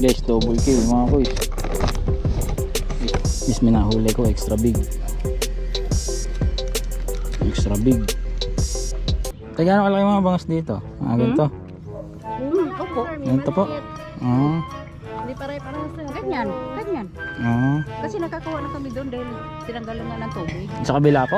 Guys, double kill mga kuys. This may nahuli ko, extra big. Extra big. Kaya ano kalaki mga bangas dito? Ah, ganito. Hmm, opo. Ganito po. Oo. Hindi pare-parehas lang. Ganyan, ganyan. Oo. Kasi nakakuha na kami doon dahil tinanggalan nga ng tubig. Sa kabila po.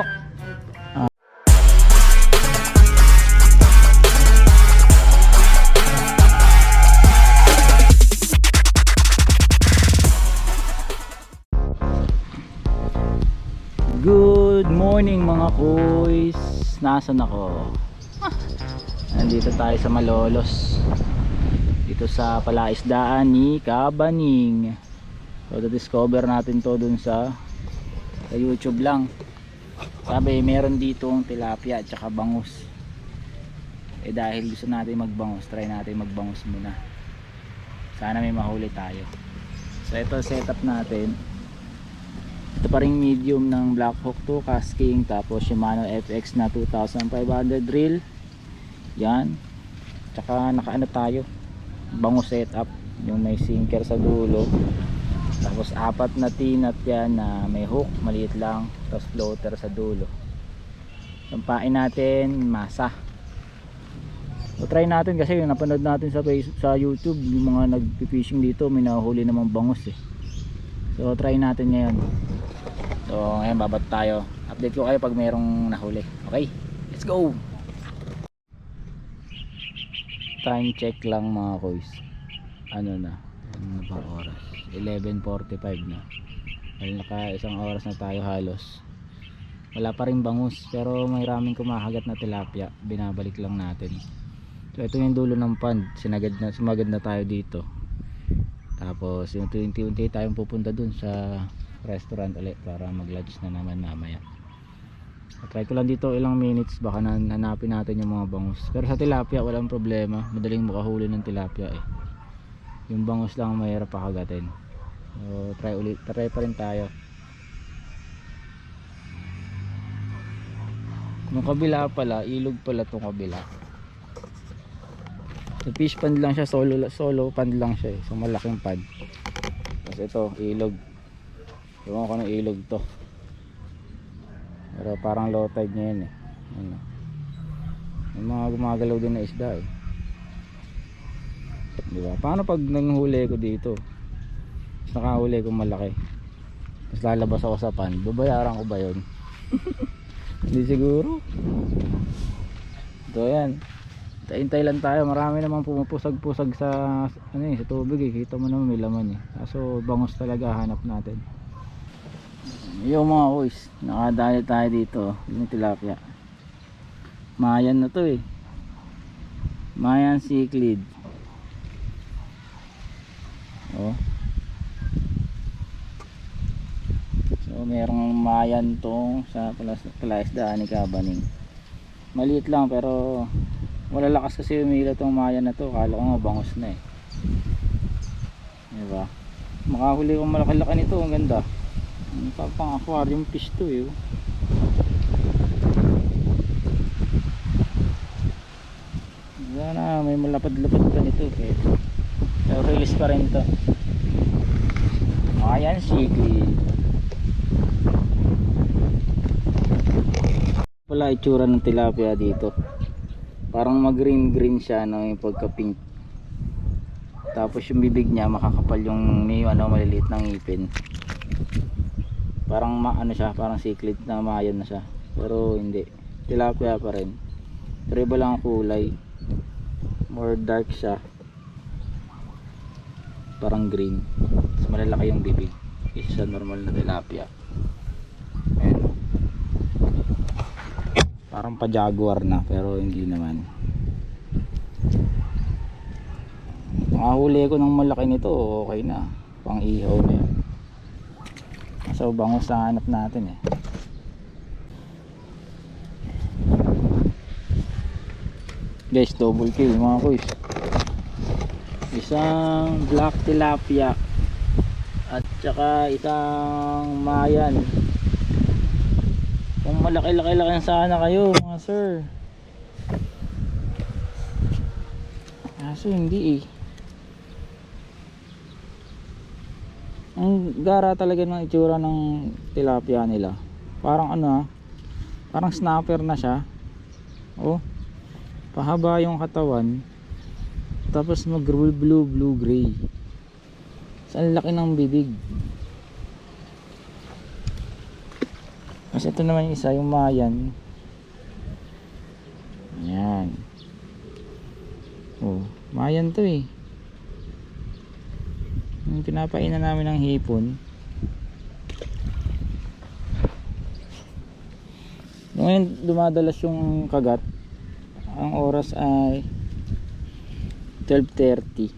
Morning mga kuys. Nasaan ako? Ah, Nandito tayo sa Malolos. Dito sa palaisdaan ni Kabaning. So, discover natin to dun sa sa YouTube lang. Sabi, meron dito ang tilapia at saka bangus. Eh dahil gusto natin magbangus, try natin magbangus muna. Sana may mahuli tayo. So ito setup natin. Ito pa ring medium ng Black Hawk 2 casking tapos Shimano FX na 2500 reel. Yan. Tsaka nakaano tayo. Bangus setup. Yung may sinker sa dulo. Tapos apat na tinat yan na may hook, maliit lang, tapos floater sa dulo. Sampain natin, masa. So try natin kasi yung napanood natin sa face, sa YouTube, yung mga nagpi-fishing dito, may nahuli namang bangus eh. So try natin ngayon. So ngayon babat tayo. Update ko kayo pag merong nahuli. Okay, let's go! Time check lang mga koys. Ano na? Ano na ba oras? 11.45 na. Dahil naka isang oras na tayo halos. Wala pa rin bangus pero may raming kumahagat na tilapia. Binabalik lang natin. So ito yung dulo ng pond. Sinagad na, sumagad na tayo dito. Tapos yung unti-unti tayong pupunta dun sa restaurant ulit para mag-lunch na naman mamaya. Try ko lang dito ilang minutes baka nan- hanapin natin yung mga bangus. Pero sa tilapia walang problema. Madaling makahuli ng tilapia eh. Yung bangus lang ang mahirap pakagatin. So try ulit, try pa rin tayo. Yung kabila pala, ilog pala tong kabila. So fish pond lang siya, solo solo pond lang siya eh. So malaking pond. Tapos ito, ilog. Ewan ko ng ilog to. Pero parang low tide ngayon eh. Ano. May mga gumagalaw din na isda eh. Di ba? Paano pag nanghuli ko dito? Tapos nakahuli ko malaki. Tapos lalabas ako sa pan. Babayaran ko ba yun? Hindi siguro. So yan. Hintay lang tayo. Marami namang pumupusag-pusag sa ano eh, sa tubig eh. Kita mo naman may laman eh. Kaso bangus talaga hanap natin. Yung mga boys, nakadali tayo dito. Yung tilapia. Mayan na to eh. Mayan cichlid. Oh. So merong mayan tong sa palaisdaan ni Kabaning. Maliit lang pero wala lakas kasi umila tong mayan na to. Kala ko nga bangus na eh. Diba? Makahuli ko malaki-laki nito. Ang ganda. Ang pa- pang aquarium fish to eh. oh. Sana may malapad-lapad pa nito. Kaya pero release pa rin to. Ayan, sige. Wala itsura ng tilapia dito. Parang mag-green green siya no, yung pagka pink. Tapos yung bibig niya makakapal yung may ano maliliit ng ngipin. Parang ma ano siya, parang cichlid na mayan na siya. Pero hindi. Tilapia pa rin. Pero iba lang ang kulay. More dark siya parang green mas malalaki yung bibig isa sa normal na tilapia Ayan. parang pa jaguar na pero hindi naman makahuli ko ng malaki nito okay na pang ihaw na yun so bangus na hanap natin eh. Guys double kill mga kuys isang black tilapia at saka isang mayan. Kung malaki-laki lang sana kayo mga sir. Kaso hindi eh Ang gara talaga ng itsura ng tilapia nila. Parang ano ah, parang snapper na siya. Oh. Pahaba yung katawan. Tapos mag blue blue blue gray. So, laki ng bibig. Kasi ito naman yung isa, yung Mayan. Yan. Oh, Mayan to eh. Yung pinapainan namin ng hipon. Ngayon dumadalas yung kagat. Ang oras ay 12.30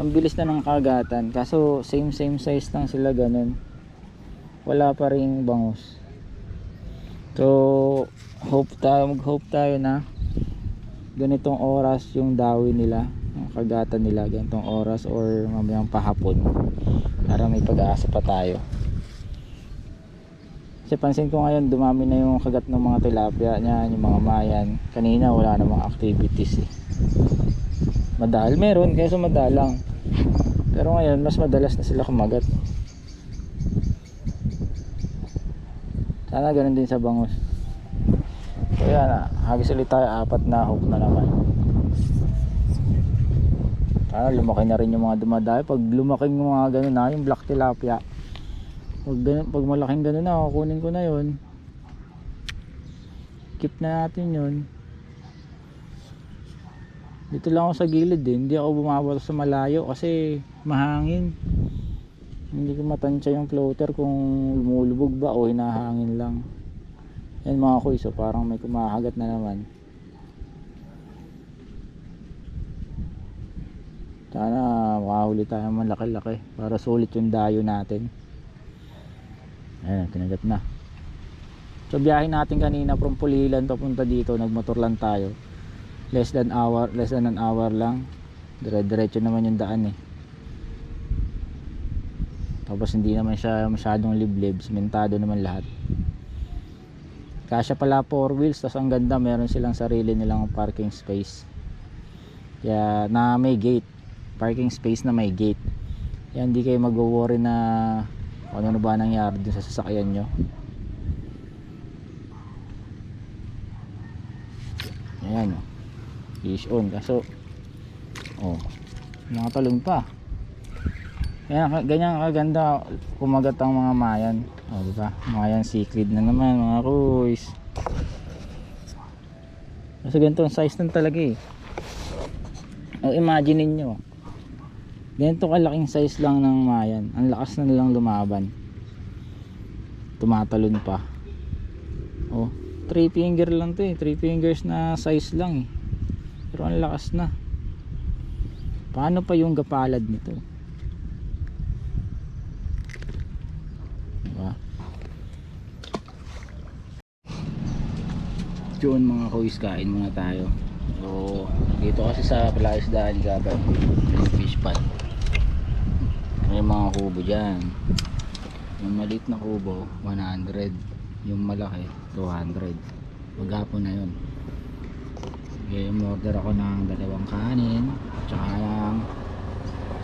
Ang bilis na ng kagatan. Kaso same same size lang sila ganun. Wala pa rin bangus. So hope tayo, mag hope tayo na ganitong oras yung dawi nila kagatan nila ganitong oras or mamayang pahapon para may pag-asa pa tayo. Kasi pansin ko ngayon dumami na yung kagat ng mga tilapia niyan yung mga mayan. Kanina wala namang activities eh. Madal meron kaso madalang. Pero ngayon mas madalas na sila kumagat. Sana ganun din sa bangus. So yan ah. Hagis ulit tayo apat na hook na naman sana lumaki na rin yung mga dumadayo pag lumaking yung mga ganun na yung black tilapia pag, ganun, pag malaking ganun na kukunin ko na yun keep na natin yun dito lang ako sa gilid eh. Hindi ako bumabato sa malayo kasi mahangin. Hindi ko matansya yung floater kung lumulubog ba o hinahangin lang. Yan mga kuy, parang may kumahagat na naman. Sana makahuli tayo ng malaki-laki para sulit yung dayo natin. Ayan, kinagat na. So biyahe natin kanina from Pulilan papunta dito, nagmotor lang tayo. Less than hour less than an hour lang. Dire diretso naman yung daan eh. Tapos hindi naman siya masyadong liblib. Simentado naman lahat. Kasya pala 4 wheels tapos ang ganda meron silang sarili nilang parking space. Kaya na may gate parking space na may gate. Kaya hindi kayo mag-worry na ano na ba nangyari dun sa sasakyan nyo. Ayan o fish on. Kaso oh mga talon pa. Kaya ganyan kaganda kumagat ang mga mayan. Oh di ba? Mayan cichlid na naman mga kuys kasi ganito ang size nun talaga eh. Oh imagine ninyo ganito kalaking size lang ng mayan. Ang lakas na nilang lumaban. Tumatalon pa. Oh 3 finger lang to eh. 3 fingers na size lang eh. Pero ang lakas na. Paano pa yung gapalad nito? Diba? Yun mga kuis kain muna tayo. So dito kasi sa palaisdaan gabay fish pond may mga kubo dyan. Yung maliit na kubo 100 yung malaki 200 maghapon na yun. Okay, order ako ng dalawang kanin tsaka ng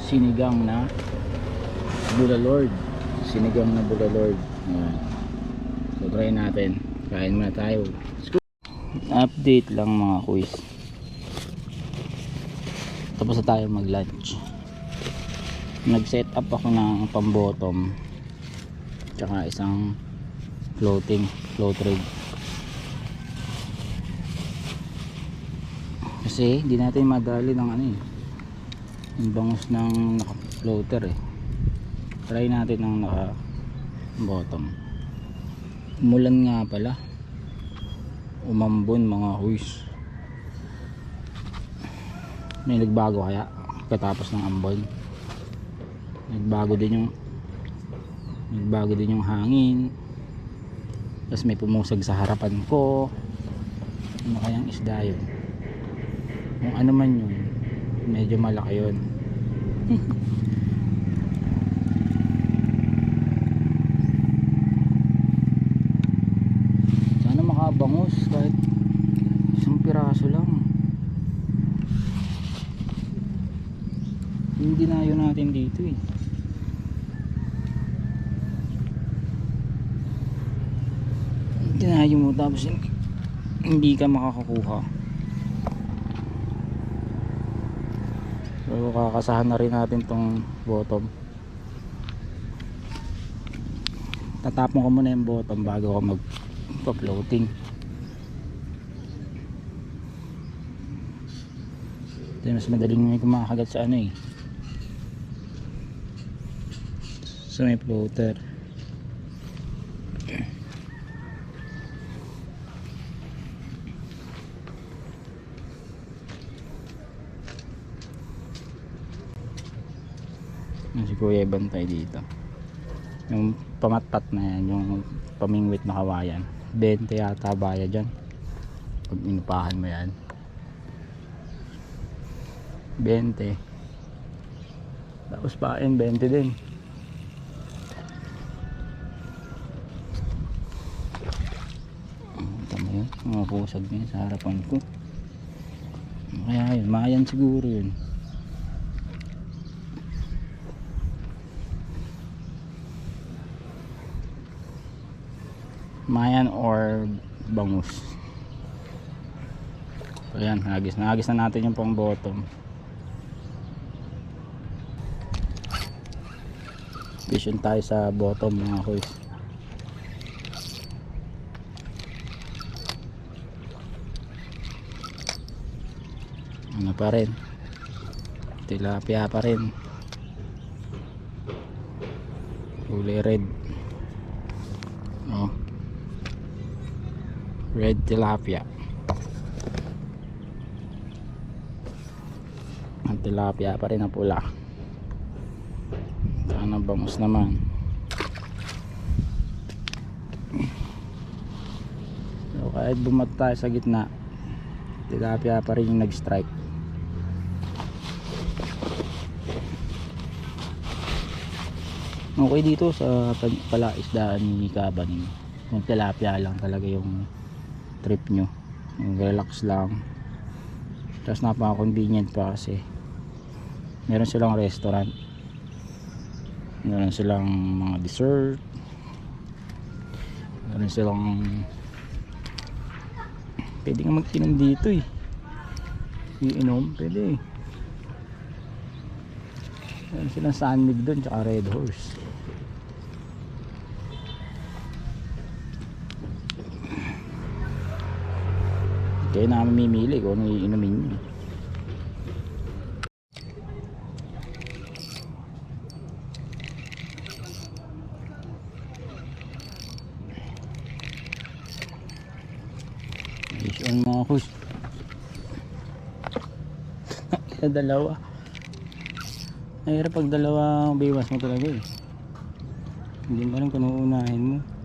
sinigang na bulalord. Sinigang na bulalord. Ayan. so try natin. Kain muna tayo. Update lang mga quiz tapos na tayo mag lunch nag set up ako ng pambottom tsaka isang floating float rig. Kasi hindi natin madali ng ano eh. Yung bangus ng naka floater eh. Try natin ng naka bottom umulan nga pala. Umambon mga huis may nagbago kaya katapos ng ambon nagbago din yung nagbago din yung hangin. Tapos may pumusag sa harapan ko. Ano kayang isda yun? Kung ano man yun medyo malaki yun sana makabangus kahit isang piraso lang hindi na yun natin dito eh tinayo mo tapos hindi ka makakakuha. So kakasahan na rin natin tong bottom. Tatapon ko muna yung bottom bago ako mag floating ito mas madaling may kumakagat sa ano eh. Sa may floater Kuya bantay dito. Yung pamatpat na yan yung pamingwit na kawayan 20 yata baya dyan. Pag inupahan mo yan. 20 tapos pain 20 din. Tama yun. Mga pusag na yun sa harapan ko. Kaya yun mayan siguro yun mayan or bangus? So yan nagis nagis na natin yung pang bottom. Vision tayo sa bottom mga kuys. Ano pa rin? Tilapia pa rin. Huli red oh red tilapia. Ang tilapia pa rin na pula. Sana bangus naman. So kahit bumat tayo sa gitna tilapia pa rin yung nag strike okay dito sa pal- palaisdaan ni Kabanin yung tilapia lang talaga yung trip nyo. Relax lang. Tapos napaka convenient pa kasi meron silang restaurant. Meron silang mga dessert. Meron silang pwede nga mag-inom dito eh. Iinom pwede eh. Meron silang sandwich doon tsaka red horse Kaya na kami mimili kung ano iinumin nyo. Fish on mga kus. Dalawa. Mahirap pag dalawa biwas mo talaga eh. Hindi mo rin kung mo.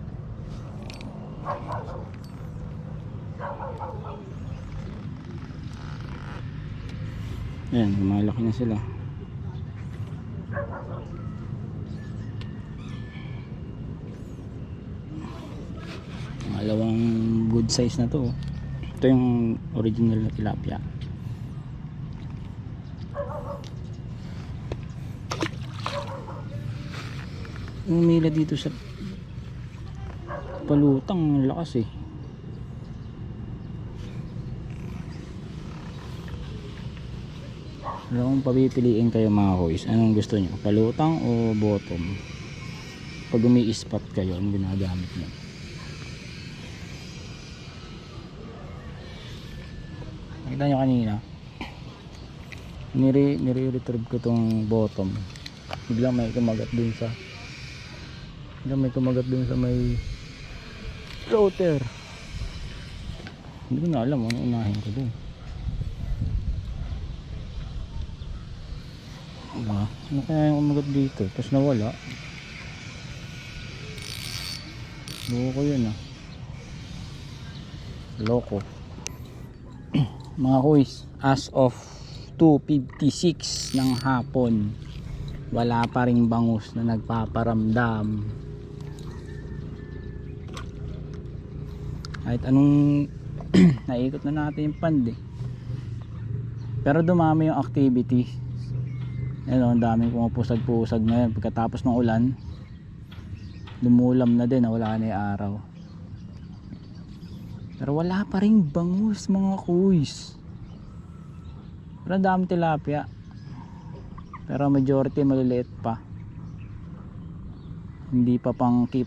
Ayan, lumalaki na sila. Pangalawang good size na to. oh. Ito yung original na tilapia. Umila dito sa palutang ang lakas eh. Ano kung papipiliin kayo mga boys, anong gusto nyo? Palutang o bottom? Pag umi-spot kayo, anong ginagamit nyo? Nakita nyo kanina? Nire, nire-retrieve ko tong bottom. Biglang may kumagat dun sa biglang may kumagat dun sa may floater. Hindi ko na alam ano unahin ko dun. Diba? Ano kaya yung kumagat dito? Tapos nawala. Loko yun ah. Loko. Mga kuys, as of 2.56 ng hapon, wala pa ring bangus na nagpaparamdam. Kahit anong naikot na natin yung pand eh. Pero dumami yung activity Ayun, ang daming pumapusag-pusag ngayon pagkatapos ng ulan. Lumulam na din, wala na yung araw. Pero wala pa rin bangus mga kuys. Pero dami tilapia. Pero majority maliliit pa. Hindi pa pang keep.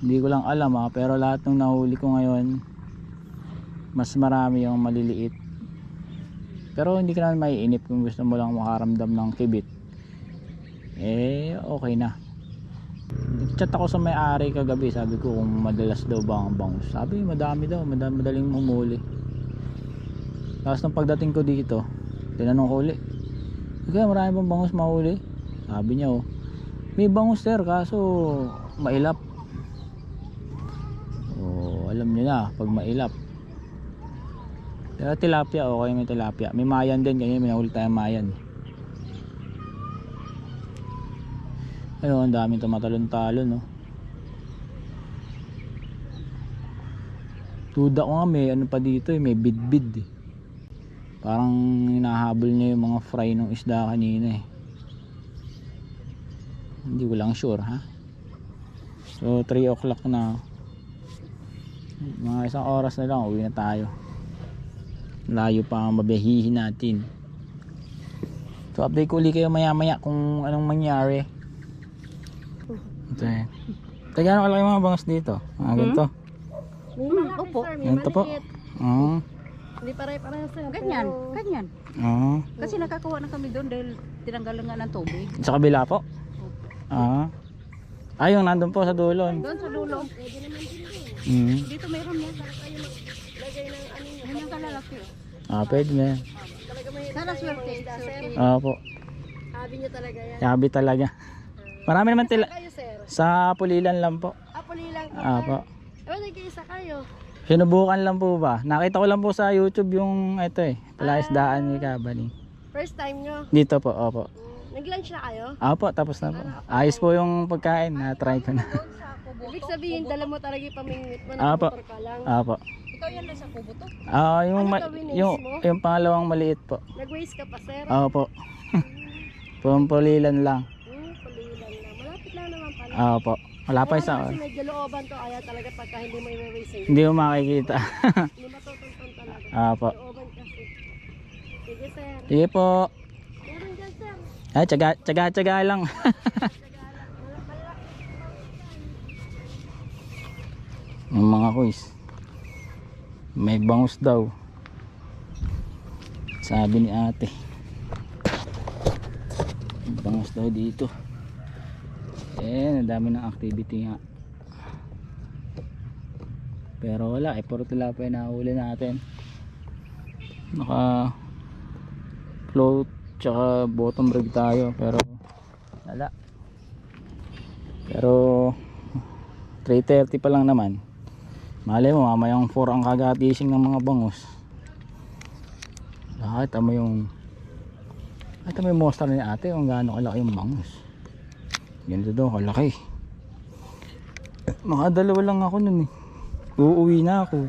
Hindi ko lang alam ha, pero lahat ng nahuli ko ngayon, mas marami yung maliliit. Pero hindi ka naman maiinip kung gusto mo lang makaramdam ng kibit. Eh, okay na. Chat ako sa may-ari kagabi, sabi ko kung madalas daw ba ang bangus. Sabi, madami daw, madami, madaling humuli. Tapos nung pagdating ko dito, tinanong ko ulit, kaya marami bang bangus mahuli? Sabi niya, oh, may bangus sir, kaso mailap. Oh, alam niyo na, pag mailap. Pero tilapia, okay may tilapia. May mayan din, kanya may nahuli tayong mayan. Ayun, ang daming tumatalon-talon, no. Tuda ko nga, may ano pa dito, eh, may bid-bid, eh. Parang hinahabol niya yung mga fry ng isda kanina, eh. Hindi ko lang sure, ha. So, 3 o'clock na. Mga isang oras na lang, uwi na tayo. Layo pa ang mabihihin natin. So, update ko ulit kayo maya-maya kung anong mangyari. Ito eh. Taga ano kalaki mga bangas dito? Mga ganito. Hmm, opo. Ganito po. Oo. Hindi pare-parehas sir. Ganyan, ganyan. Oo. Kasi nakakuha na kami doon dahil tinanggalan nga ng tubig. Sa kabila po? Ah. Ah, yung nandun po sa dulo. Doon sa dulo. Mm. Dito meron yan. Ano kalalaki. Ah, pwede na yan. Sana swerte. swerte. Ah, po. Sabi niyo talaga yan. Sabi talaga. Marami naman tila. Kayo sir. Sa pulilan lang po. Apoli lang. Ah, po. Ewan nag-iisa kayo. Sinubukan lang po ba? Nakita ko lang po sa YouTube yung ito eh. Palaisdaan ni Kabani. First time nyo. Dito po, opo. Mm, Nag-lunch na kayo? Opo, tapos na po. Ayos po yung pagkain. Na-try ko na. Ibig sabihin, dala mo talaga yung pamingwit mo. Ah, po. Nakamotor ka lang. Opo. Ikaw yan lang sa kubo to? Ah, yung, Ano yung, mo? yung pangalawang maliit po. Nag-waste ka pa, sir? Opo. Pumpulilan lang. Hmm, palilan na. Malapit lang naman pala. Opo. Wala pa isang Kasi medyo looban to, kaya talaga pagka hindi mo i-waste, eh, Hindi mo makikita. hindi matutuntun talaga. Opo. Looban kasi. Sige, sir. Sige po. Meron dyan, sir. Ay, tsaga, tsaga, tsaga lang. yung mga kuis. May bangus daw. Sabi ni ate. Bangus daw dito. Eh, dami ng activity nga. Pero wala, eh, puro tilapia na huli natin. Naka float tsaka bottom rig tayo pero wala pero 3.30 pa lang naman malay mo mamayang 4 ang kagatising ng mga bangus. Lahat mo yung at mo yung monster ni ate kung gaano kalaki yung bangus. Ganito daw kalaki. Makadalawa lang ako nun eh. Uuwi na ako.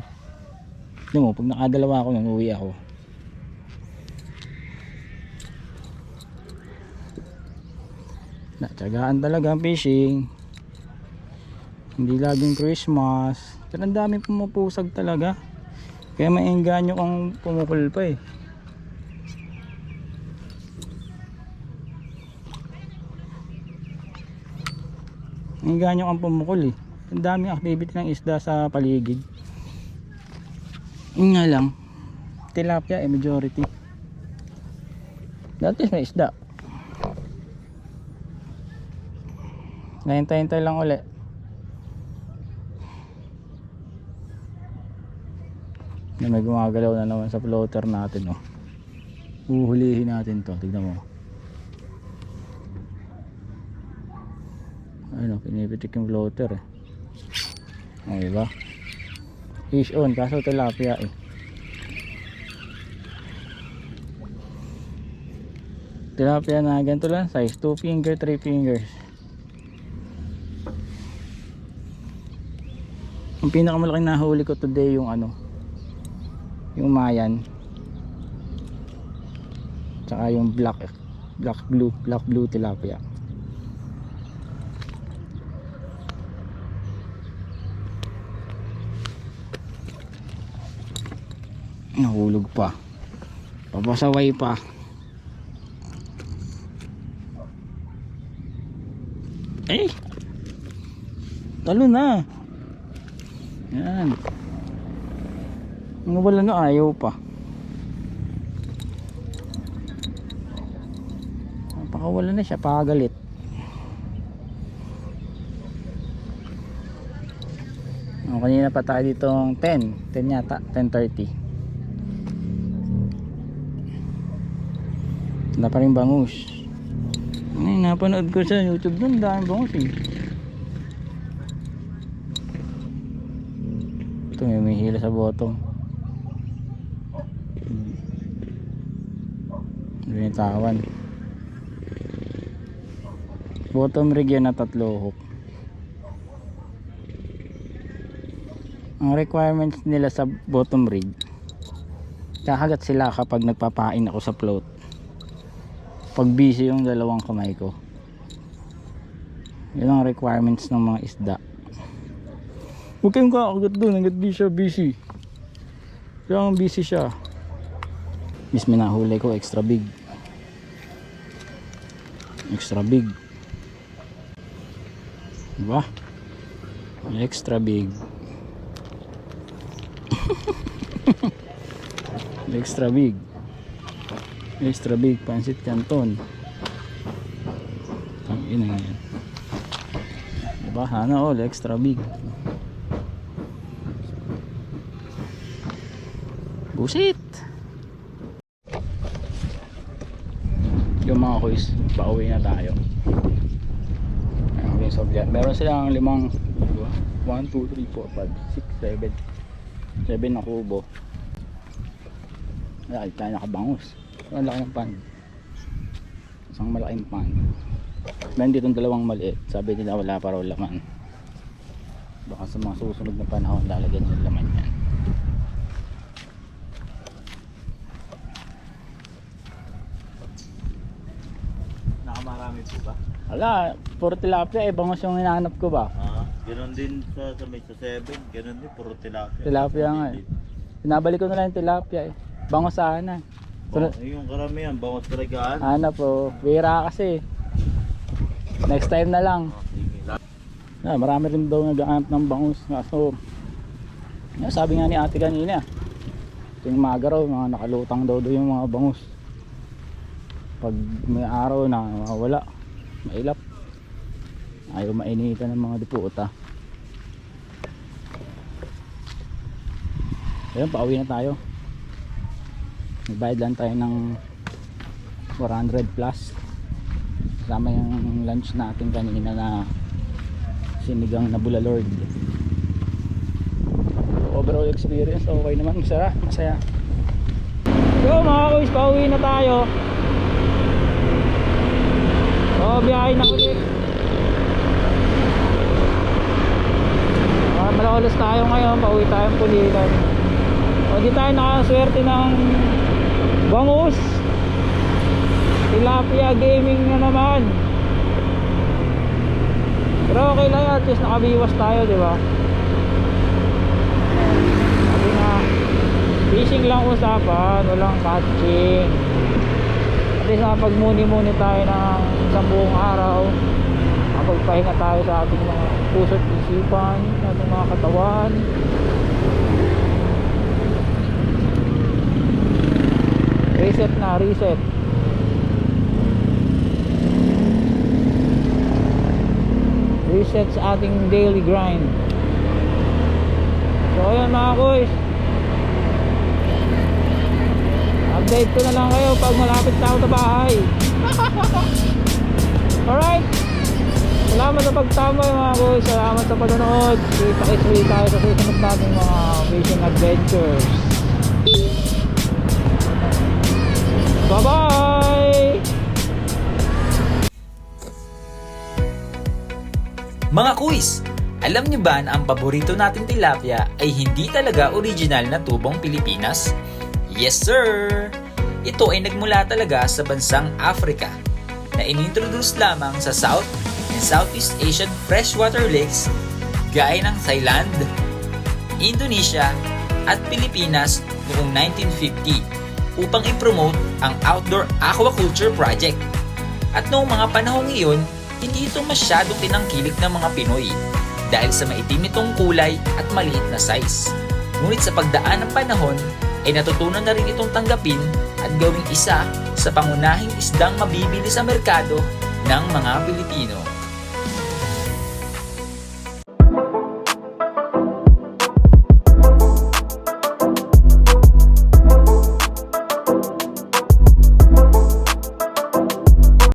Tignan mo pag nakadalawa ako nun uuwi ako. Natsagaan talaga ang fishing. Hindi laging Christmas. Pero ang dami pumupusag talaga. Kaya maingganyo kang pumukul pa eh. Maingganyo kang pumukul eh. Ang daming activity ng isda sa paligid. Yun nga lang. Tilapia eh majority. Dati may isda. Nahintay-hintay lang uli. Na may gumagalaw na naman sa floater natin oh. Uhulihin natin to, tignan mo. Ayun oh, pinipitik yung floater eh. Oh, diba? Fish on, kaso tilapia eh. Tilapia na ganito lang, size 2 finger, 3 fingers. Ang pinakamalaking nahuli ko today yung ano yung mayan. Tsaka yung black eh, black blue black blue tilapia. Nahulog pa. Papasaway pa. Eh! Talo na! Yan. Wala na ayaw pa. Napakawala na siya, pakagalit. Oh, kanina pa tayo dito 10, 10 yata, 10.30. Wala pa bangus. Ay, napanood ko sa YouTube doon, dahil bangus eh. Ito may umihila sa bottom. Binitawan. Bottom rig yan na tatlo hook. Ang requirements nila sa bottom rig, kakagat sila kapag nagpapain ako sa float. Pag busy yung dalawang kamay ko. Yun ang requirements ng mga isda. Huwag kayong kakagat doon hanggat di siya busy. Kaya busy siya. Miss minahuli ko extra big. Extra big. Diba? Extra big. extra big. Extra big pansit canton. Ang ina yan. Diba? Hana all extra big. Busit! Yung mga kuys, pauwi na tayo. Ayun, yung Soviet. Meron silang limang 1, 2, 3, 4, 5, 6, 7 7 na kubo. Wala, tayo nakabangus. Ang laki ng pan. Isang malaking pan. Meron dito dalawang maliit. Sabi nila wala pa raw laman. Baka sa mga susunod na panahon lalagyan ng laman yan. Nakamarami po ba? Wala, puro tilapia eh. Bangus yung hinahanap ko ba? Ah, ganun din sa, sa may sa 7, ganun din, puro tilapia. Tilapia nga eh. Pinabalik ko na lang yung tilapia eh. Bangus sana. Oh, yung karamihan, bangos talagaan. Hanap po. Bira kasi. Next time na lang. Oh, sige. Ah, marami rin daw nag-aanap ng bangus. Ah, sabi nga ni ate kanina, ito yung maga raw, mga nakalutang daw daw yung mga bangus. Pag may araw na mawala, mailap. Ayaw mainitan ng mga diputa. Ayun, pauwi na tayo. Nagbayad lang tayo ng 400 plus. Kasama yung lunch natin kanina na sinigang na bulalord overall experience okay naman masaya masaya so mga kuys pauwi na tayo so biyahe na ulit uh, malawalas tayo ngayon pauwi tayong pulilan o di tayo nakaswerte ng bangus tilapia gaming na naman pero okay lang at least nakabiwas tayo, di ba? Sabi nga, fishing lang usapan, walang catching. At least nakapagmuni-muni tayo ng isang buong araw. Nakapagpahinga tayo sa ating mga puso't isipan, sa ating mga katawan. Reset na, reset. reset sa ating daily grind so ayun mga kuys update ko na lang kayo pag malapit na ako sa bahay alright. Salamat sa pagtambay mga kuys salamat sa panonood kita kits tayo sa susunod nating mga fishing adventures. Bye bye Mga kuis, alam niyo ba na ang paborito nating tilapia ay hindi talaga original na tubong Pilipinas? Yes sir! Ito ay nagmula talaga sa bansang Africa na inintroduce lamang sa South and Southeast Asian freshwater lakes gaya ng Thailand, Indonesia, at Pilipinas noong 1950 upang i-promote ang Outdoor Aquaculture Project. At noong mga panahong iyon, hindi ito masyadong tinangkilik ng mga Pinoy dahil sa maitim nitong kulay at maliit na size. Ngunit sa pagdaan ng panahon, ay natutunan na rin itong tanggapin at gawing isa sa pangunahing isdang mabibili sa merkado ng mga Pilipino.